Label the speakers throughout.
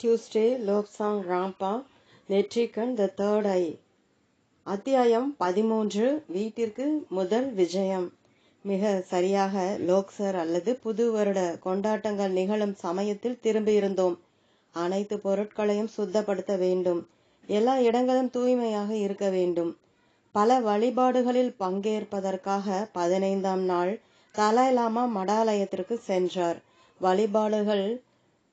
Speaker 1: Tuesday லோக் song ராம்பா நெற்றிக்கண் the third eye அத்தியாயம் பதிமூன்று வீட்டிற்கு முதல் விஜயம். மிக சரியாக லோக்சர் அல்லது புது வருட கொண்டாட்டங்கள் நிகழும் சமயத்தில் திரும்பியிருந்தோம் அனைத்து பொருட்களையும் சுத்தப்படுத்த வேண்டும். எல்லா இடங்களும் தூய்மையாக இருக்க வேண்டும். பல வழிபாடுகளில் பங்கேற்பதற்காக பதினைந்தாம் நாள் தலாய்லாமா மடாலயத்திற்கு சென்றார். வழிபாடுகள்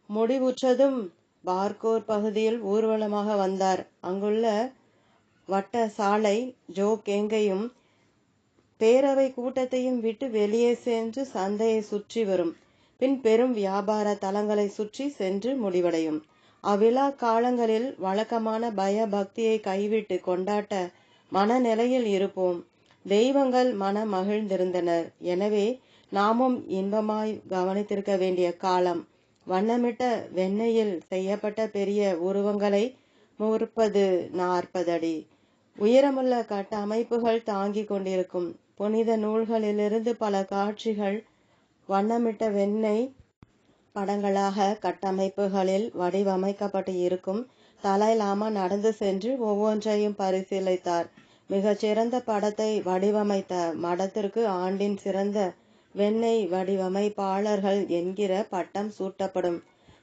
Speaker 1: முடிவுற்றதும் பார்கோர் பகுதியில் ஊர்வலமாக வந்தார். அங்குள்ள வட்ட சாலை ஜோ கேங்கையும் பேரவை கூட்டத்தையும் விட்டு வெளியே சென்று சந்தையை சுற்றி வரும். பின் பெரும் வியாபார தலங்களை சுற்றி சென்று முடிவடையும். அவ்விழா காலங்களில் வழக்கமான பய பக்தியை கைவிட்டு கொண்டாட்ட மனநிலையில் இருப்போம். தெய்வங்கள் மன மகிழ்ந்திருந்தனர். எனவே நாமும் இன்பமாய் கவனித்திருக்க வேண்டிய காலம். வண்ணமிட்ட வெண்ணெயில் செய்யப்பட்ட பெரிய உருவங்களை முற்பது நாற்பது அடி. உயரமுள்ள கட்டமைப்புகள் தாங்கிக் கொண்டிருக்கும். புனித நூல்களிலிருந்து பல காட்சிகள் வண்ணமிட்ட வெண்ணெய் படங்களாக கட்டமைப்புகளில் வடிவமைக்கப்பட்டு இருக்கும். தலாய்லாமா நடந்து சென்று ஒவ்வொன்றையும் பரிசீலித்தார். மிகச்சிறந்த படத்தை வடிவமைத்த மடத்திற்கு ஆண்டின் சிறந்த வெண்ணெய் வடிவமைப்பாளர்கள் என்கிற பட்டம் சூட்டப்படும்.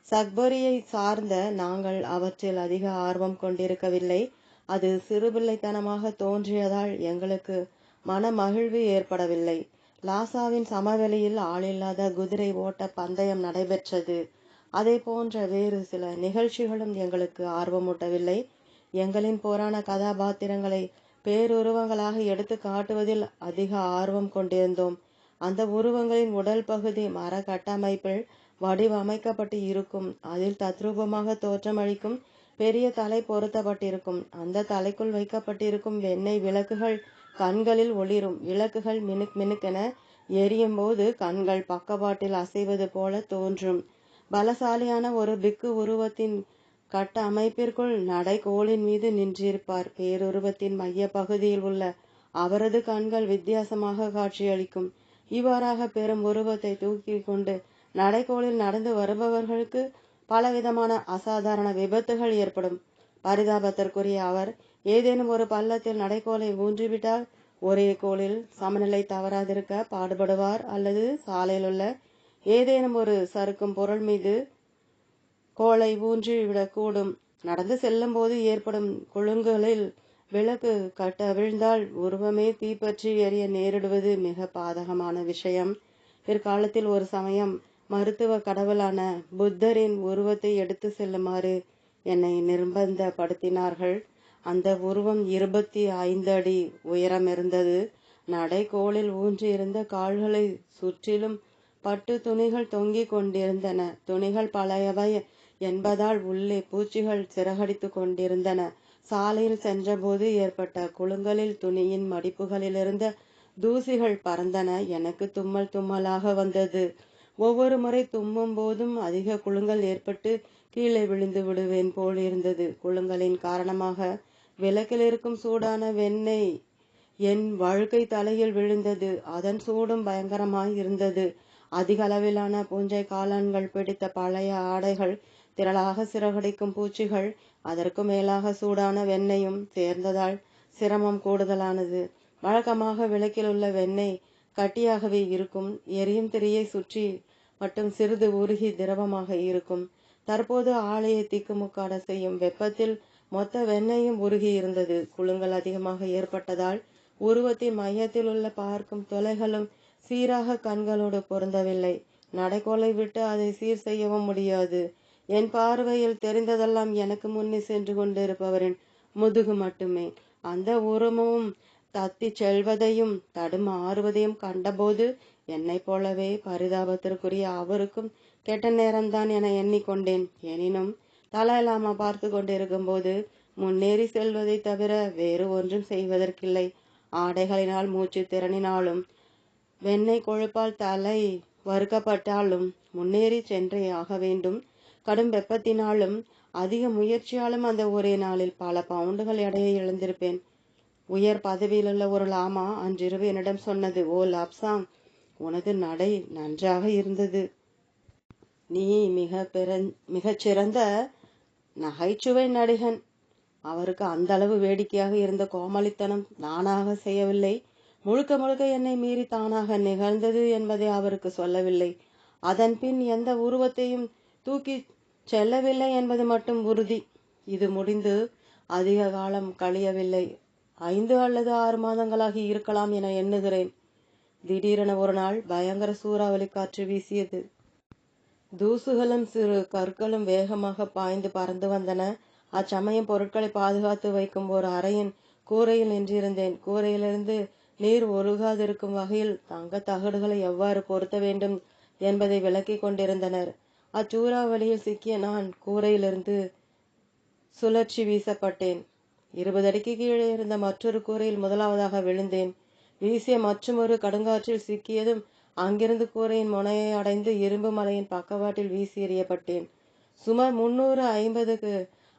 Speaker 1: சக்பரியை சார்ந்த நாங்கள் அவற்றில் அதிக ஆர்வம் கொண்டிருக்கவில்லை. அது சிறுபிள்ளைத்தனமாக தோன்றியதால் எங்களுக்கு மன மகிழ்வு ஏற்படவில்லை. லாசாவின் சமவெளியில் ஆளில்லாத குதிரை ஓட்ட பந்தயம் நடைபெற்றது. அதை போன்ற வேறு சில நிகழ்ச்சிகளும் எங்களுக்கு ஆர்வமூட்டவில்லை. எங்களின் போராண கதாபாத்திரங்களை பேருருவங்களாக எடுத்து காட்டுவதில் அதிக ஆர்வம் கொண்டிருந்தோம். அந்த உருவங்களின் உடல் பகுதி மர கட்டமைப்பில் வடிவமைக்கப்பட்டு இருக்கும். அதில் தத்ரூபமாக தோற்றமளிக்கும் பெரிய தலை பொருத்தப்பட்டிருக்கும். அந்த தலைக்குள் வைக்கப்பட்டிருக்கும் வெண்ணெய் விளக்குகள் கண்களில் ஒளிரும். விளக்குகள் மினுக் மினுக்கென எரியும் போது கண்கள் பக்கவாட்டில் அசைவது போல தோன்றும். பலசாலியான ஒரு பிக்கு உருவத்தின் கட்ட அமைப்பிற்குள் நடைகோலின் மீது நின்றிருப்பார். பேருருவத்தின் மைய பகுதியில் உள்ள அவரது கண்கள் வித்தியாசமாக காட்சியளிக்கும். இவ்வாறாக பெரும் உருவத்தை தூக்கி கொண்டு நடைக்கோளில் நடந்து வருபவர்களுக்கு பலவிதமான அசாதாரண விபத்துகள் ஏற்படும். பரிதாபத்திற்குரிய அவர் ஏதேனும் ஒரு பள்ளத்தில் நடைக்கோளை ஊன்றிவிட்டால் ஒரே கோளில் சமநிலை தவறாதிருக்க பாடுபடுவார் அல்லது சாலையில் உள்ள ஏதேனும் ஒரு சறுக்கும் பொருள் மீது கோலை ஊன்றி விடக்கூடும் நடந்து செல்லும் போது ஏற்படும் குழுங்குகளில் விளக்கு கட்டவிழ்ந்தால் உருவமே தீப்பற்றி எரிய நேரிடுவது மிக பாதகமான விஷயம். பிற்காலத்தில் ஒரு சமயம் மருத்துவ கடவுளான புத்தரின் உருவத்தை எடுத்து செல்லுமாறு என்னை நிர்பந்தப்படுத்தினார்கள். அந்த உருவம் இருபத்தி ஐந்து அடி உயரம் இருந்தது நடைகோளில் ஊன்றியிருந்த கால்களை சுற்றிலும் பட்டு துணிகள் தொங்கிக் கொண்டிருந்தன. துணிகள் பழையவை என்பதால் உள்ளே பூச்சிகள் சிறகடித்து கொண்டிருந்தன. சாலையில் சென்றபோது ஏற்பட்ட குழுங்கலில் துணியின் மடிப்புகளிலிருந்த தூசிகள் பறந்தன. எனக்கு தும்மல் தும்மலாக வந்தது. ஒவ்வொரு முறை தும்மும் போதும் அதிக குழுங்கல் ஏற்பட்டு கீழே விழுந்து விடுவேன் போல் இருந்தது. குழுங்கலின் காரணமாக விளக்கில் இருக்கும் சூடான வெண்ணெய் என் வாழ்க்கை தலையில் விழுந்தது. அதன் சூடும் பயங்கரமாய் இருந்தது. அதிக அளவிலான பூஞ்சை காளான்கள் பிடித்த பழைய ஆடைகள் திரளாக சிறகடிக்கும் பூச்சிகள் அதற்கு மேலாக சூடான வெண்ணெயும் சேர்ந்ததால் சிரமம் கூடுதலானது. வழக்கமாக விளக்கில் உள்ள வெண்ணெய் கட்டியாகவே இருக்கும். எரியும் திரையை சுற்றி மட்டும் சிறிது உருகி திரவமாக இருக்கும். தற்போது ஆலையை திக்குமுக்காட செய்யும் வெப்பத்தில் மொத்த வெண்ணெயும் உருகி இருந்தது. குழுங்கள் அதிகமாக ஏற்பட்டதால் உருவத்தின் மையத்தில் உள்ள பார்க்கும் தொலைகளும் சீராக கண்களோடு பொருந்தவில்லை. நடைக்கோலை விட்டு அதை சீர் செய்யவும் முடியாது. என் பார்வையில் தெரிந்ததெல்லாம் எனக்கு முன்னே சென்று கொண்டிருப்பவரின் முதுகு மட்டுமே. அந்த உருவமும் தத்தி செல்வதையும் தடுமாறுவதையும் கண்டபோது என்னை போலவே பரிதாபத்திற்குரிய அவருக்கும் கெட்ட நேரம்தான் என எண்ணிக்கொண்டேன். எனினும் தலாலாமா பார்த்து கொண்டிருக்கும் போது முன்னேறி செல்வதை தவிர வேறு ஒன்றும் செய்வதற்கில்லை. ஆடைகளினால் மூச்சு திறனினாலும் வெண்ணெய் கொழுப்பால் தலை வறுக்கப்பட்டாலும் முன்னேறி சென்றே ஆக வேண்டும். கடும் வெப்பத்தினாலும் அதிக முயற்சியாலும் அந்த ஒரே நாளில் பல பவுண்டுகள் எடையை இழந்திருப்பேன் உயர் பதவியிலுள்ள ஒரு லாமா அன்றிரவு என்னிடம் சொன்னது ஓ லாப்சாங் உனது நடை நன்றாக இருந்தது. நீ மிக பெற மிகச்சிறந்த நகைச்சுவை நடிகன். அவருக்கு அந்த அளவு வேடிக்கையாக இருந்த கோமாளித்தனம் நானாக செய்யவில்லை. முழுக்க முழுக்க என்னை மீறி தானாக நிகழ்ந்தது என்பதை அவருக்கு சொல்லவில்லை. அதன் பின் எந்த உருவத்தையும் தூக்கி செல்லவில்லை என்பது மட்டும் உறுதி. இது முடிந்து அதிக காலம் கழியவில்லை. ஐந்து அல்லது ஆறு மாதங்களாகி இருக்கலாம் என எண்ணுகிறேன். திடீரென ஒரு நாள் பயங்கர சூறாவளி காற்று வீசியது. தூசுகளும் சிறு கற்களும் வேகமாக பாய்ந்து பறந்து வந்தன. அச்சமயம் பொருட்களை பாதுகாத்து வைக்கும் ஒரு அறையின் கூரையில் நின்றிருந்தேன். கூரையிலிருந்து நீர் ஒழுகாதிருக்கும் வகையில் தங்க தகடுகளை எவ்வாறு பொருத்த வேண்டும் என்பதை விளக்கிக் கொண்டிருந்தனர். அச்சூறாவளியில் சிக்கிய நான் கூரையிலிருந்து சுழற்சி வீசப்பட்டேன். இருபது அடிக்கு கீழே இருந்த மற்றொரு கூரையில் முதலாவதாக விழுந்தேன். வீசிய மற்றொரு கடுங்காற்றில் சிக்கியதும் அங்கிருந்து கூரையின் முனையை அடைந்து இரும்பு மலையின் பக்கவாட்டில் வீசி எறியப்பட்டேன். சுமார் முன்னூறு ஐம்பதுக்கு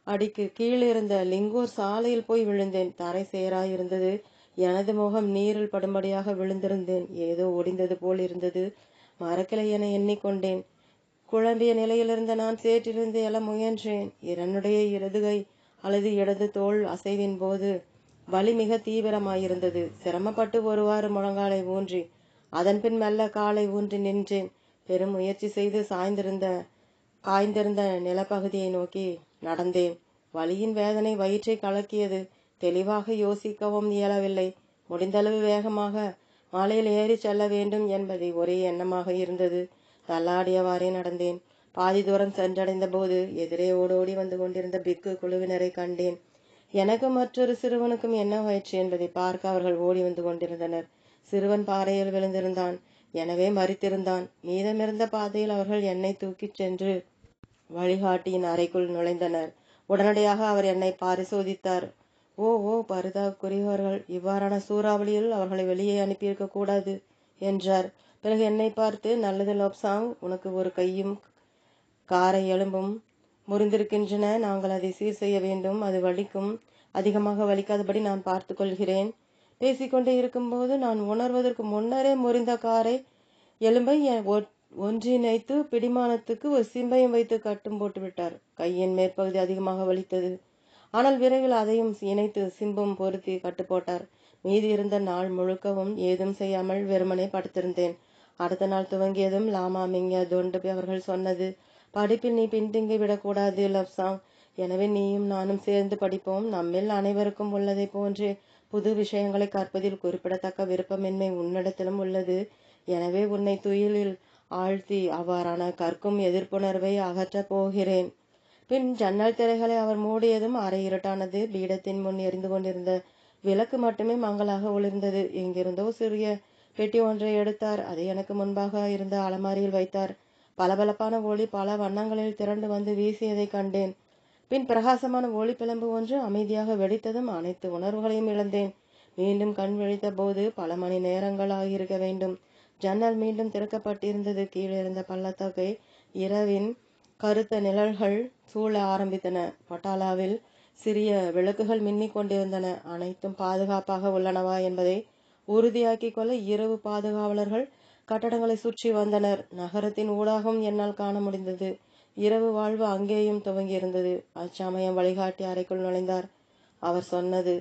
Speaker 1: அடிக்கு கீழிருந்த லிங்கூர் சாலையில் போய் விழுந்தேன். தரை சேராயிருந்தது எனது முகம் நீரில் படும்படியாக விழுந்திருந்தேன். ஏதோ ஒடிந்தது போல் இருந்தது. மறக்கலை என எண்ணிக்கொண்டேன். குழம்பிய நிலையிலிருந்த நான் சேற்றிலிருந்து எல முயன்றேன். என்னுடைய இடதுகை அல்லது இடது தோல் அசைவின் போது வலி மிக தீவிரமாயிருந்தது. சிரமப்பட்டு ஒருவாறு முழங்காலை ஊன்றி அதன்பின் மெல்ல காலை ஊன்றி நின்றேன். பெரும் முயற்சி செய்து சாய்ந்திருந்த காய்ந்திருந்த நிலப்பகுதியை நோக்கி நடந்தேன். வலியின் வேதனை வயிற்றை கலக்கியது. தெளிவாக யோசிக்கவும் இயலவில்லை. முடிந்தளவு வேகமாக மலையில் ஏறி செல்ல வேண்டும் என்பதை ஒரே எண்ணமாக இருந்தது. தள்ளாடியவாறே நடந்தேன். பாதி தூரம் சென்றடைந்த போது எதிரே ஓடோடி வந்து கொண்டிருந்த பிக்கு குழுவினரை கண்டேன். எனக்கும் மற்றொரு சிறுவனுக்கும் என்ன ஆயிற்று என்பதை பார்க்க அவர்கள் ஓடி வந்து கொண்டிருந்தனர். சிறுவன் பாறையில் விழுந்திருந்தான். எனவே மறித்திருந்தான் மீதமிருந்த பாதையில் அவர்கள் என்னை தூக்கிச் சென்று வழிகாட்டியின் அறைக்குள் நுழைந்தனர். உடனடியாக அவர் என்னை பரிசோதித்தார். ஓ ஓ பரிதாபக்குரியவர்கள் இவ்வாறான சூறாவளியில் அவர்களை வெளியே அனுப்பியிருக்க கூடாது என்றார். பிறகு என்னை பார்த்து நல்லது லோப்சாங் உனக்கு ஒரு கையும் காரை எலும்பும் முறிந்திருக்கின்றன. நாங்கள் அதை சீர் செய்ய வேண்டும். அது வலிக்கும். அதிகமாக வலிக்காதபடி நான் பார்த்து கொள்கிறேன். பேசிக்கொண்டே இருக்கும்போது நான் உணர்வதற்கு முன்னரே முறிந்த காரை எலும்பை ஒ- ஒன்றிணைத்து பிடிமானத்துக்கு ஒரு சிம்பையும் வைத்து கட்டும் போட்டு விட்டார். கையின் மேற்பகுதி அதிகமாக வலித்தது. ஆனால் விரைவில் அதையும் இணைத்து சிம்பும் பொருத்தி கட்டு போட்டார். மீதி இருந்த நாள் முழுக்கவும் ஏதும் செய்யாமல் வெறுமனே படுத்திருந்தேன். அடுத்த நாள் துவங்கியதும் லாமா மிங்க தொண்டு அவர்கள் சொன்னது படிப்பில் நீ பின்தங்கி விடக்கூடாது லவ்சாங் எனவே நீயும் நானும் சேர்ந்து படிப்போம். நம்மில் அனைவருக்கும் உள்ளதை போன்று புது விஷயங்களை கற்பதில் குறிப்பிடத்தக்க விருப்பமின்மை உன்னிடத்திலும் உள்ளது. எனவே உன்னை துயிலில் ஆழ்த்தி அவ்வாறான கற்கும் எதிர்ப்புணர்வை அகற்றப் போகிறேன். பின் ஜன்னல் திரைகளை அவர் மூடியதும் அறை இருட்டானது. பீடத்தின் முன் எரிந்து கொண்டிருந்த விளக்கு மட்டுமே மங்களாக ஒளிர்ந்தது. எங்கிருந்தோ சிறிய பெட்டி ஒன்றை எடுத்தார். அதை எனக்கு முன்பாக இருந்த அலமாரியில் வைத்தார். பளபளப்பான ஒளி பல வண்ணங்களில் திரண்டு வந்து வீசியதை கண்டேன். பின் பிரகாசமான ஒளி பிளம்பு ஒன்று அமைதியாக வெடித்ததும் அனைத்து உணர்வுகளையும் இழந்தேன். மீண்டும் கண் விழித்த போது பல மணி நேரங்கள் ஆகியிருக்க வேண்டும். ஜன்னல் மீண்டும் திறக்கப்பட்டிருந்தது. கீழே இருந்த பள்ளத்தாக்கை இரவின் கருத்த நிழல்கள் சூழ ஆரம்பித்தன. பட்டாலாவில் சிறிய விளக்குகள் மின்னிக் கொண்டிருந்தன. அனைத்தும் பாதுகாப்பாக உள்ளனவா என்பதை உறுதியாக்கிக் கொள்ள இரவு பாதுகாவலர்கள் கட்டடங்களை சுற்றி வந்தனர். நகரத்தின் ஊடாகவும் என்னால் காண முடிந்தது. இரவு வாழ்வு அங்கேயும் துவங்கியிருந்தது. அச்சமயம் வழிகாட்டி அறைக்குள் நுழைந்தார். அவர் சொன்னது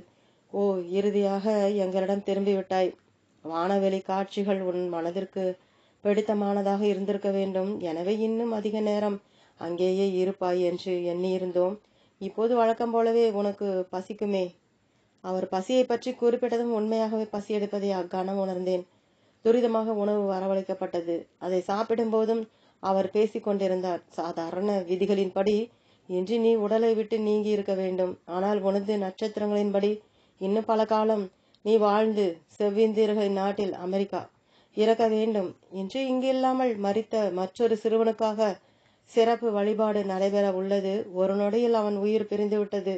Speaker 1: ஓ இறுதியாக எங்களிடம் திரும்பிவிட்டாய். வானவெளி காட்சிகள் உன் மனதிற்கு பிடித்தமானதாக இருந்திருக்க வேண்டும். எனவே இன்னும் அதிக நேரம் அங்கேயே இருப்பாய் என்று எண்ணியிருந்தோம். இப்போது வழக்கம் போலவே உனக்கு பசிக்குமே. அவர் பசியை பற்றி குறிப்பிட்டதும் உண்மையாகவே பசி எடுப்பதை அக்கணம் உணர்ந்தேன். துரிதமாக உணவு வரவழைக்கப்பட்டது. அதை சாப்பிடும் போதும் அவர் பேசிக் கொண்டிருந்தார். சாதாரண விதிகளின்படி இன்று நீ உடலை விட்டு நீங்கி இருக்க வேண்டும். ஆனால் உனது நட்சத்திரங்களின்படி இன்னும் பல காலம் நீ வாழ்ந்து செவ்விந்திரகை நாட்டில் அமெரிக்கா இறக்க வேண்டும். இன்று இங்கு இல்லாமல் மறித்த மற்றொரு சிறுவனுக்காக சிறப்பு வழிபாடு நடைபெற உள்ளது. ஒரு நொடியில் அவன் உயிர் பிரிந்து விட்டது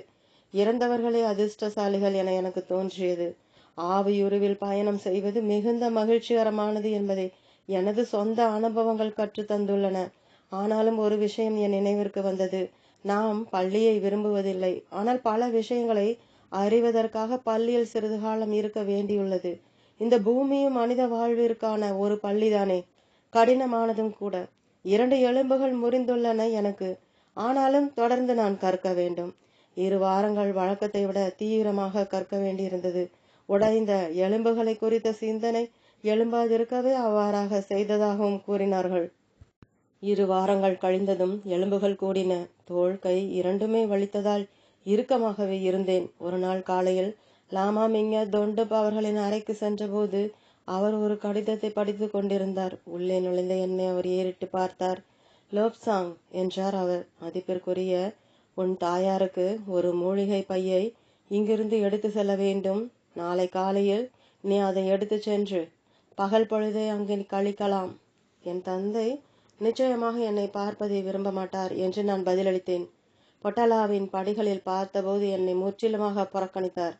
Speaker 1: இறந்தவர்களே அதிர்ஷ்டசாலிகள் என எனக்கு தோன்றியது. ஆவியுருவில் பயணம் செய்வது மிகுந்த மகிழ்ச்சிகரமானது என்பதை எனது சொந்த அனுபவங்கள் கற்றுத்தந்துள்ளன ஆனாலும் ஒரு விஷயம் என் நினைவிற்கு வந்தது. நாம் பள்ளியை விரும்புவதில்லை. ஆனால் பல விஷயங்களை அறிவதற்காக பள்ளியில் சிறிது காலம் இருக்க வேண்டியுள்ளது. இந்த பூமியும் மனித வாழ்விற்கான ஒரு பள்ளிதானே? கடினமானதும் கூட. இரண்டு எலும்புகள் முறிந்துள்ளன எனக்கு. ஆனாலும் தொடர்ந்து நான் கற்க வேண்டும். இரு வாரங்கள் வழக்கத்தை விட தீவிரமாக கற்க வேண்டியிருந்தது. உடைந்த எலும்புகளை குறித்த சிந்தனை எழும்பாதிருக்கவே அவ்வாறாக செய்ததாகவும் கூறினார்கள். இரு வாரங்கள் கழிந்ததும் எலும்புகள் கூடின. தோள் கை இரண்டுமே வலித்ததால் இறுக்கமாகவே இருந்தேன். ஒரு நாள் காலையில் லாமா மிங்க தொண்டப் அவர்களின் அறைக்கு சென்றபோது அவர் ஒரு கடிதத்தை படித்து கொண்டிருந்தார். உள்ளே நுழைந்த என்னை அவர் ஏறிட்டு பார்த்தார். லோப்சாங் என்றார் அவர். மதிப்பிற்குரிய உன் தாயாருக்கு ஒரு மூலிகை பையை இங்கிருந்து எடுத்து செல்ல வேண்டும். நாளை காலையில் நீ அதை எடுத்து சென்று பகல் பொழுதை அங்கு கழிக்கலாம். என் தந்தை நிச்சயமாக என்னை பார்ப்பதை விரும்ப மாட்டார் என்று நான் பதிலளித்தேன். பொட்டலாவின் படிகளில் பார்த்தபோது என்னை முற்றிலுமாக புறக்கணித்தார்.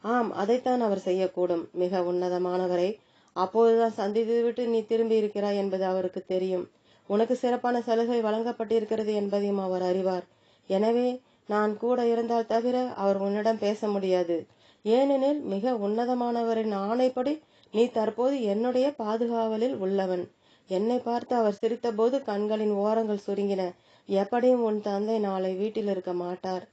Speaker 1: ஆம் அதைத்தான் அவர் செய்யக்கூடும். மிக உன்னதமானவரை அப்போதுதான் சந்தித்துவிட்டு நீ திரும்பி இருக்கிறாய் என்பது அவருக்கு தெரியும். உனக்கு சிறப்பான சலுகை வழங்கப்பட்டிருக்கிறது என்பதையும் அவர் அறிவார். எனவே நான் கூட இருந்தால் தவிர அவர் உன்னிடம் பேச முடியாது. ஏனெனில் மிக உன்னதமானவரின் ஆணைப்படி நீ தற்போது என்னுடைய பாதுகாவலில் உள்ளவன். என்னை பார்த்து அவர் சிரித்தபோது கண்களின் ஓரங்கள் சுருங்கின. எப்படியும் உன் தந்தை நாளை வீட்டில் இருக்க மாட்டார்.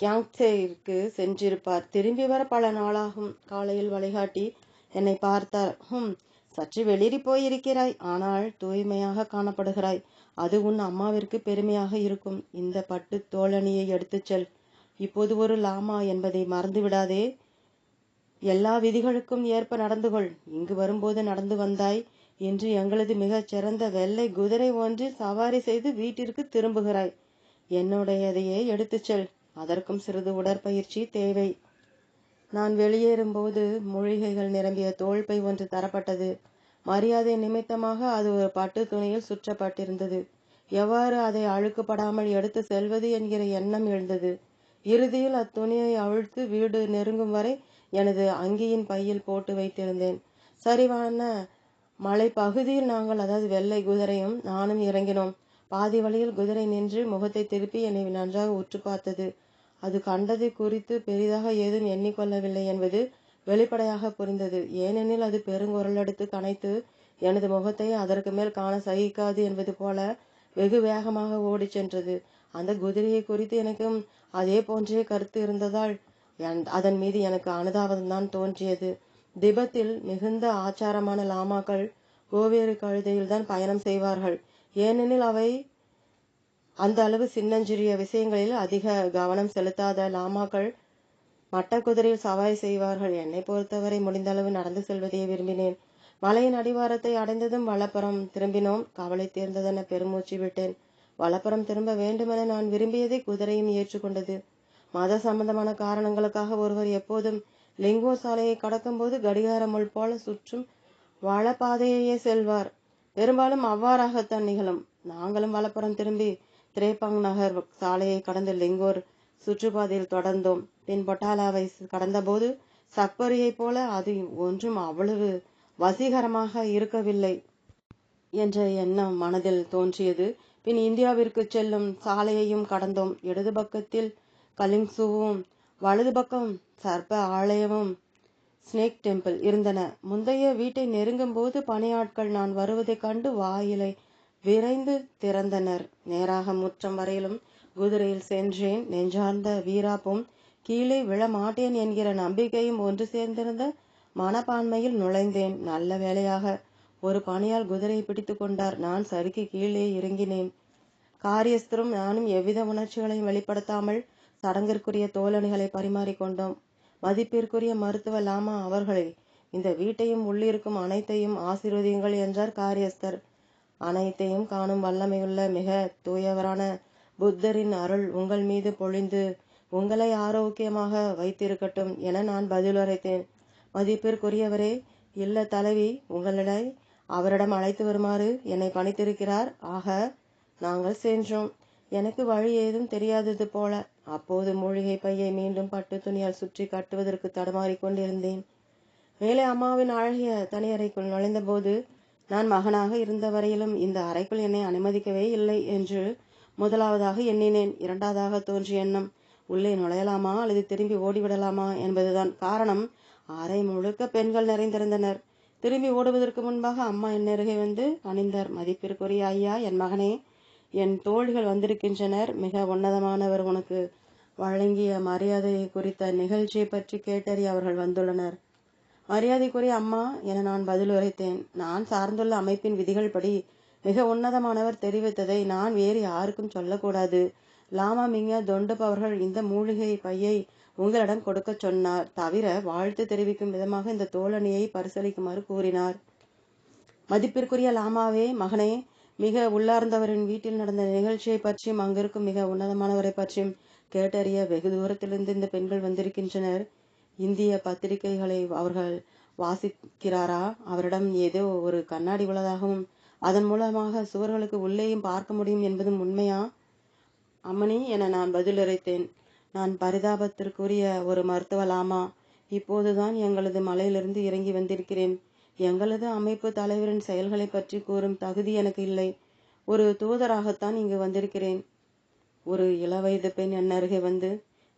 Speaker 1: கியாங்சேயிற்கு சென்றிருப்பார். திரும்பி வர பல நாளாகும். காலையில் வழிகாட்டி என்னை பார்த்தார். ஹும் சற்று வெளிரி போயிருக்கிறாய். ஆனால் தூய்மையாக காணப்படுகிறாய். அது உன் அம்மாவிற்கு பெருமையாக இருக்கும். இந்த பட்டு தோழணியை எடுத்துச் செல். இப்போது ஒரு லாமா என்பதை மறந்து விடாதே. எல்லா விதிகளுக்கும் ஏற்ப நடந்து கொள். இங்கு வரும்போது நடந்து வந்தாய் இன்று எங்களது மிகச் சிறந்த வெள்ளை குதிரை ஒன்றில் சவாரி செய்து வீட்டிற்கு திரும்புகிறாய். என்னுடையதையே எடுத்துச் செல். அதற்கும் சிறிது உடற்பயிற்சி தேவை. நான் வெளியேறும்போது மூலிகைகள் நிரம்பிய தோல்பை ஒன்று தரப்பட்டது. மரியாதை நிமித்தமாக அது ஒரு பட்டு துணியில் சுற்றப்பட்டிருந்தது. எவ்வாறு அதை அழுக்குப்படாமல் எடுத்து செல்வது என்கிற எண்ணம் எழுந்தது. இறுதியில் அத்துணியை அவிழ்த்து வீடு நெருங்கும் வரை எனது அங்கியின் பையில் போட்டு வைத்திருந்தேன். சரிவான மலை பகுதியில் நாங்கள் அதாவது வெள்ளை குதிரையும் நானும் இறங்கினோம். பாதி வழியில் குதிரை நின்று முகத்தை திருப்பி என்னை நன்றாக உற்று பார்த்தது அது கண்டதை குறித்து பெரிதாக ஏதும் எண்ணிக்கொள்ளவில்லை என்பது வெளிப்படையாக புரிந்தது. ஏனெனில் அது பெருங்குரலெடுத்து கனைத்து எனது முகத்தை அதற்கு மேல் காண சகிக்காது என்பது போல வெகு வேகமாக ஓடிச் சென்றது. அந்த குதிரையை குறித்து எனக்கும் அதே போன்றே கருத்து இருந்ததால் அதன் மீது எனக்கு அனுதாபம்தான் தோன்றியது. திபத்தில் மிகுந்த ஆச்சாரமான லாமாக்கள் கோவேறு கழுதையில்தான் பயணம் செய்வார்கள். ஏனெனில் அவை அந்த அளவு சின்னஞ்சிறிய விஷயங்களில் அதிக கவனம் செலுத்தாத லாமாக்கள் மட்டக்குதிரையில் சவாரி செய்வார்கள். என்னை பொறுத்தவரை முடிந்தளவு நடந்து செல்வதையே விரும்பினேன். மலையின் அடிவாரத்தை அடைந்ததும் வலப்புறம் திரும்பினோம். கவலை தேர்ந்ததென பெருமூச்சு விட்டேன். வலப்புறம் திரும்ப வேண்டுமென நான் விரும்பியதை குதிரையும் ஏற்றுக்கொண்டது. மத சம்பந்தமான காரணங்களுக்காக ஒருவர் எப்போதும் லிங்கோ சாலையை கடக்கும்போது கடிகார முள் போல சுற்றும் வளப்பாதையே செல்வார். பெரும்பாலும் அவ்வாறாகத்தான் நிகழும். நாங்களும் வலப்புறம் திரும்பி திரேபாங் நகர் சாலையை கடந்து லிங்கோர் சுற்றுப்பாதையில் தொடர்ந்தோம். பின் பொட்டாலாவை கடந்தபோது சக்பரியைப் போல அது ஒன்றும் அவ்வளவு வசீகரமாக இருக்கவில்லை என்ற எண்ணம் மனதில் தோன்றியது. பின் இந்தியாவிற்கு செல்லும் சாலையையும் கடந்தோம். இடது பக்கத்தில் கலிங்சுவும் வலது பக்கம் சர்ப ஆலயமும் ஸ்னேக் டெம்பிள் இருந்தன. முந்தைய வீட்டை நெருங்கும் போது பணியாட்கள் நான் வருவதைக் கண்டு வாயிலை விரைந்து திறந்தனர். நேராக முற்றம் வரையிலும் குதிரையில் சென்றேன். நெஞ்சார்ந்த வீராப்பும் கீழே விழமாட்டேன் என்கிற நம்பிக்கையும் ஒன்று சேர்ந்திருந்த மனப்பான்மையில் நுழைந்தேன். நல்ல வேளையாக ஒரு பணியால் குதிரையை பிடித்து கொண்டார். நான் சறுக்கி கீழே இறங்கினேன். காரியஸ்தரும் நானும் எவ்வித உணர்ச்சிகளையும் வெளிப்படுத்தாமல் சடங்கிற்குரிய தோழணிகளை பரிமாறிக்கொண்டோம் மதிப்பிற்குரிய மருத்துவ லாமா அவர்களை இந்த வீட்டையும் உள்ளிருக்கும் அனைத்தையும் ஆசீர்வதியுங்கள் என்றார் காரியஸ்தர். அனைத்தையும் காணும் வல்லமையுள்ள மிக தூயவரான புத்தரின் அருள் உங்கள் மீது பொழிந்து உங்களை ஆரோக்கியமாக வைத்திருக்கட்டும் என நான் பதிலுரைத்தேன் மதிப்பிற்குரியவரே இல்ல தலைவி உங்களிடை அவரிடம் அழைத்து வருமாறு என்னை பணித்திருக்கிறார். ஆக நாங்கள் சென்றோம். எனக்கு வழி ஏதும் தெரியாதது போல அப்போது மூலிகை பையை மீண்டும் பட்டு துணியால் சுற்றி கட்டுவதற்கு தடுமாறிக் கொண்டிருந்தேன். மேலே அம்மாவின் அழகிய தனி அறைக்குள் நுழைந்தபோது நான் மகனாக இருந்த வரையிலும் இந்த அறைக்குள் என்னை அனுமதிக்கவே இல்லை என்று முதலாவதாக எண்ணினேன். இரண்டாவதாக தோன்றிய எண்ணம் உள்ளே நுழையலாமா அல்லது திரும்பி ஓடிவிடலாமா என்பதுதான் காரணம். அறை முழுக்க பெண்கள் நிறைந்திருந்தனர். திரும்பி ஓடுவதற்கு முன்பாக அம்மா என் அருகே வந்து அணிந்தார். மதிப்பிற்குரிய ஐயா என் மகனே என் தோழிகள் வந்திருக்கின்றனர். மிக உன்னதமானவர் உனக்கு. வழங்கிய மரியாதை குறித்த நிகழ்ச்சியை பற்றி கேட்டறிய அவர்கள் வந்துள்ளனர். மரியாதைக்குரிய அம்மா என நான் பதில் உரைத்தேன். நான் சார்ந்துள்ள அமைப்பின் விதிகள் படி மிக உன்னதமானவர் தெரிவித்ததை நான் வேறு யாருக்கும் சொல்லக்கூடாது. லாமா மிங்க தொண்டப் அவர்கள் இந்த மூலிகை பையை உங்களிடம் கொடுக்க சொன்னார். தவிர வாழ்த்து தெரிவிக்கும் விதமாக இந்த தோழனியை பரிசளிக்குமாறு கூறினார். மதிப்பிற்குரிய லாமாவே மகனே மிக உள்ளார்ந்தவரின் வீட்டில் நடந்த நிகழ்ச்சியை பற்றியும் அங்கிருக்கும் மிக உன்னதமானவரை பற்றியும் கேட்டறிய வெகு தூரத்திலிருந்து இந்த பெண்கள் வந்திருக்கின்றனர். இந்திய பத்திரிகைகளை அவர்கள் வாசிக்கிறாரா? அவரிடம் ஏதோ ஒரு கண்ணாடி உள்ளதாகவும் அதன் மூலமாக சுவர்களுக்கு உள்ளேயும் பார்க்க முடியும் என்பதும் உண்மையா? அம்மணி என நான் பதிலுரைத்தேன். நான் பரிதாபத்திற்குரிய ஒரு மருத்துவலாமா இப்போதுதான் எங்களது மலையிலிருந்து இறங்கி வந்திருக்கிறேன். எங்களது அமைப்பு தலைவரின் செயல்களை பற்றி கூறும் தகுதி எனக்கு இல்லை. ஒரு தூதராகத்தான் இங்கு வந்திருக்கிறேன். ஒரு இளவயது பெண் என் அருகே வந்து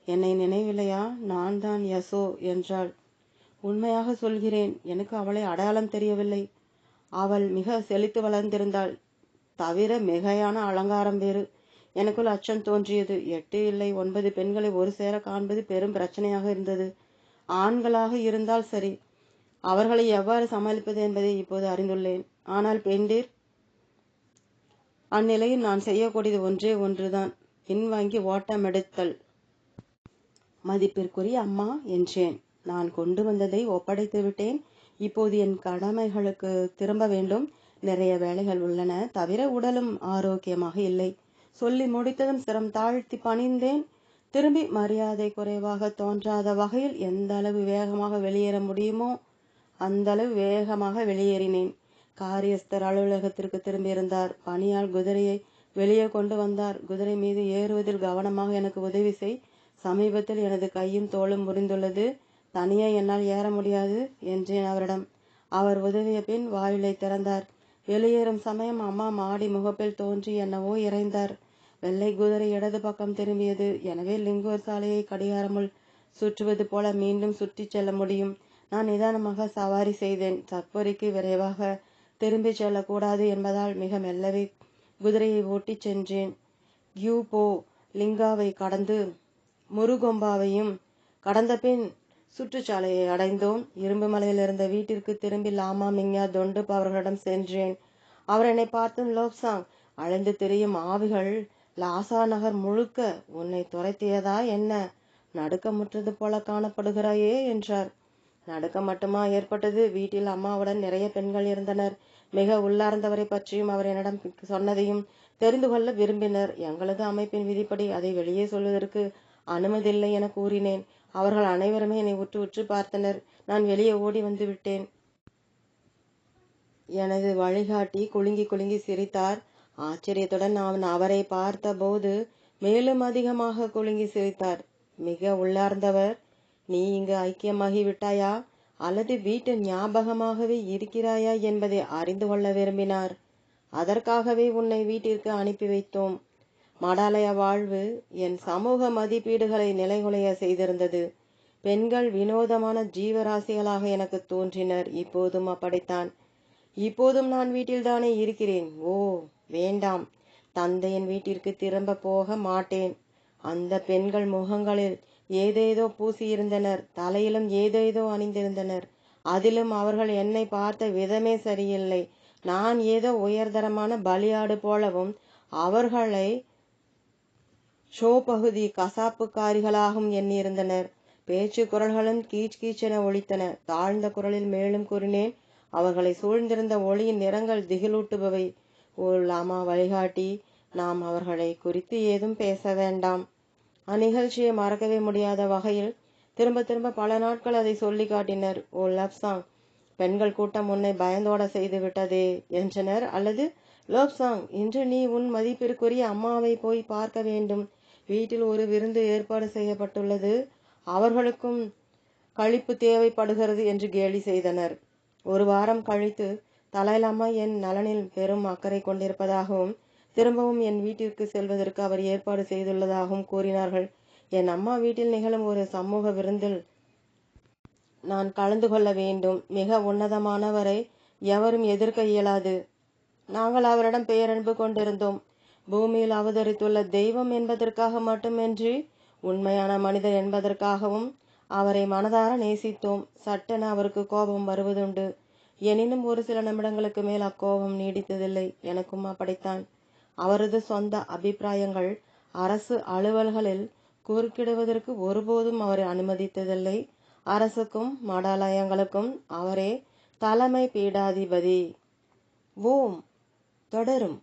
Speaker 1: என்னை நினைவில்லையா? நான் தான் யசோ என்றாள். உண்மையாக சொல்கிறேன் எனக்கு அவளை அடையாளம் தெரியவில்லை. அவள் மிக செழித்து வளர்ந்திருந்தாள். தவிர மிகையான அலங்காரம் வேறு. எனக்குள் அச்சம் தோன்றியது. எட்டு இல்லை ஒன்பது பெண்களை ஒரு சேர காண்பது பெரும் பிரச்சனையாக இருந்தது. ஆண்களாக இருந்தால் சரி அவர்களை எவ்வாறு சமாளிப்பது என்பதை இப்போது அறிந்துள்ளேன். ஆனால் பெண்டீர் அந்நிலையில் நான் செய்யக்கூடியது ஒன்றே ஒன்றுதான். பின்வாங்கி ஓட்டமெடுத்தல். மதிப்பிற்குரிய அம்மா என்றேன். நான் கொண்டு வந்ததை ஒப்படைத்து விட்டேன். இப்போது என் கடமைகளுக்கு திரும்ப வேண்டும். நிறைய வேலைகள் உள்ளன. தவிர உடலும் ஆரோக்கியமாக இல்லை. சொல்லி முடித்ததும் சிரம் தாழ்த்தி பணிந்தேன். திரும்பி மரியாதை குறைவாக தோன்றாத வகையில் எந்த அளவு வேகமாக வெளியேற முடியுமோ அந்த அளவு வேகமாக வெளியேறினேன். காரியஸ்தர் அலுவலகத்திற்கு திரும்பியிருந்தார். பணியால் குதிரையை வெளியே கொண்டு வந்தார். குதிரை மீது ஏறுவதில் கவனமாக எனக்கு உதவி செய். சமீபத்தில் எனது கையும் தோளும் முறிந்துள்ளது. தனியே என்னால் ஏற முடியாது என்றேன் அவரிடம். அவர் உதவிய பின் வாயிலை திறந்தார். வெளியேறும் சமயம் அம்மா மாடி முகப்பில் தோன்றி என்னவோ இறைந்தார். வெள்ளை குதிரை இடது பக்கம் திரும்பியது. எனவே லிங்கூர் சாலையை கடிகாரமுள் சுற்றுவது போல மீண்டும் சுற்றி செல்ல முடியும். நான் நிதானமாக சவாரி செய்தேன். சக்பரிக்கு விரைவாக திரும்பிச் செல்லக்கூடாது என்பதால் மிக மெல்லவே குதிரையை ஓட்டிச் சென்றேன். கியூபோ லிங்காவை கடந்து முருகொம்பாவையும் கடந்த பின் சுற்றுச்சாலையை அடைந்தோம். இரும்பு மலையில் இருந்த வீட்டிற்கு திரும்பி லாமா மிங்யா தொண்டு அவர்களிடம் சென்றேன். அவர் என்னை பார்த்தும் லோப்சாங் அழைந்து திரியும் ஆவிகள் லாசா நகர் முழுக்க உன்னை துரைத்தியதா என்ன? நடுக்கமுற்றது போல காணப்படுகிறாயே என்றார். நடுக்கம் மட்டுமா ஏற்பட்டது? வீட்டில் அம்மாவுடன் நிறைய பெண்கள் இருந்தனர். மிக உள்ளார்ந்தவரை பற்றியும் அவர் என்னிடம் சொன்னதையும் தெரிந்து கொள்ள விரும்பினர். எங்களது அமைப்பின் விதிப்படி அதை வெளியே சொல்வதற்கு அனுமதியில்லை என கூறினேன். அவர்கள் அனைவருமே என்னை உற்று உற்று பார்த்தனர். நான் வெளியே ஓடி வந்து விட்டேன். எனது வழிகாட்டி குலுங்கி குலுங்கி சிரித்தார். ஆச்சரியத்துடன் அவன் அவரை பார்த்தபோது மேலும் அதிகமாக குலுங்கி சிரித்தார். மிக உள்ளார்ந்தவர் நீ இங்கு ஐக்கியமாகி விட்டாயா அல்லது வீட்டு ஞாபகமாகவே இருக்கிறாயா என்பதை அறிந்து கொள்ள விரும்பினார். அதற்காகவே உன்னை வீட்டிற்கு அனுப்பி வைத்தோம். மடாலய வாழ்வு என் சமூக மதிப்பீடுகளை நிலைகுலைய செய்திருந்தது. பெண்கள் வினோதமான ஜீவராசிகளாக எனக்கு தோன்றினர். இப்போதும் அப்படித்தான். இப்போதும் நான் வீட்டில்தானே இருக்கிறேன். ஓ வேண்டாம். தந்தையின் வீட்டிற்கு திரும்ப போக மாட்டேன். அந்த பெண்கள் முகங்களில் ஏதேதோ பூசியிருந்தனர். தலையிலும் ஏதேதோ அணிந்திருந்தனர். அதிலும் அவர்கள் என்னை பார்த்த விதமே சரியில்லை. நான் ஏதோ உயர்தரமான பலியாடு போலவும் அவர்களை ஷோ பகுதி கசாப்புக்காரிகளாகவும் எண்ணியிருந்தனர். பேச்சு குரல்களும் கீச் கீச்சென ஒழித்தன தாழ்ந்த குரலில் மேலும் கூறினேன் அவர்களை சூழ்ந்திருந்த ஒளியின் நிறங்கள் திகிலூட்டுபவை. ஓ லாமா வழிகாட்டி நாம் அவர்களை குறித்து ஏதும் பேச வேண்டாம். அந்நிகழ்ச்சியை மறக்கவே முடியாத வகையில் திரும்ப திரும்ப பல நாட்கள் அதை சொல்லி காட்டினர். ஓ லப்சாங் பெண்கள் கூட்டம் உன்னை பயந்தோட செய்து விட்டதே என்றனர். அல்லது லோப்சாங் இன்று நீ உன் மதிப்பிற்குரிய அம்மாவை போய் பார்க்க வேண்டும். வீட்டில் ஒரு விருந்து ஏற்பாடு செய்யப்பட்டுள்ளது. அவர்களுக்கும் கழிப்பு தேவைப்படுகிறது என்று கேலி செய்தனர். ஒரு வாரம் கழித்து தலாய்லாமா என் நலனில் பெரும் அக்கறை கொண்டிருப்பதாகவும் திரும்பவும் என் வீட்டிற்கு செல்வதற்கு அவர் ஏற்பாடு செய்துள்ளதாகவும் கூறினார்கள். என் அம்மா வீட்டில் நிகழும் ஒரு சமூக விருந்தில் நான் கலந்து கொள்ள வேண்டும். மிக உன்னதமானவரை எவரும் எதிர்க்க இயலாது. நாங்கள் அவரிடம் பேரன்பு கொண்டிருந்தோம். பூமியில் அவதரித்துள்ள தெய்வம் என்பதற்காக மட்டுமின்றி உண்மையான மனிதர் என்பதற்காகவும் அவரை மனதார நேசித்தோம். சட்டென அவருக்கு கோபம் வருவதுண்டு. எனினும் ஒரு சில நிமிடங்களுக்கு மேல் அக்கோபம் நீடித்ததில்லை. எனக்கும் அப்படித்தான். அவரது சொந்த அபிப்பிராயங்கள் அரசு அலுவல்களில் குறுக்கிடுவதற்கு ஒருபோதும் அவரை அனுமதித்ததில்லை. அரசுக்கும் மடாலயங்களுக்கும் அவரே தலைமை பீடாதிபதி. ஓம். தொடரும்.